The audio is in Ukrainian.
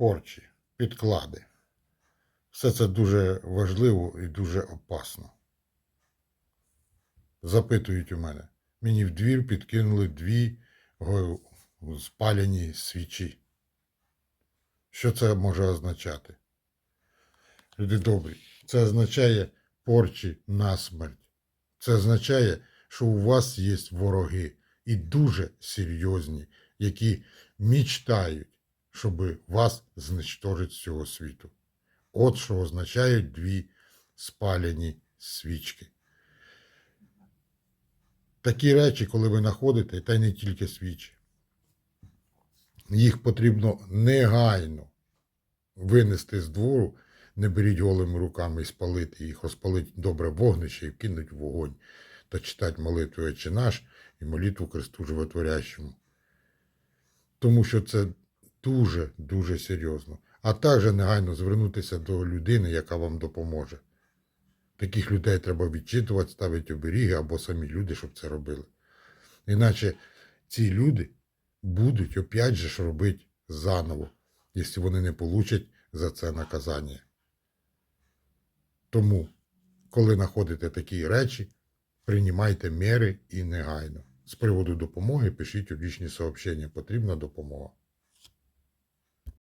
порчі, підклади. Все це дуже важливо і дуже опасно. Запитують у мене. Мені в двір підкинули дві спалені свічі. Що це може означати? Люди добрі, це означає порчі на смерть. Це означає, що у вас є вороги і дуже серйозні, які мічтають, щоб вас знищити з цього світу. От що означають дві спалені свічки. Такі речі, коли ви знаходите, та й не тільки свічі, їх потрібно негайно винести з двору, не беріть голими руками і спалити їх, розпалити добре вогнище і вкинуть в вогонь та читати молитву «Отче наш і молитву Христу Животворящому. Тому що це дуже-дуже серйозно. А також негайно звернутися до людини, яка вам допоможе. Таких людей треба відчитувати, ставити оберіги або самі люди, щоб це робили. Іначе ці люди будуть опять же ж робити заново, якщо вони не получать за це наказання. Тому, коли знаходите такі речі, приймайте міри і негайно. З приводу допомоги пишіть у сообщення. Потрібна допомога.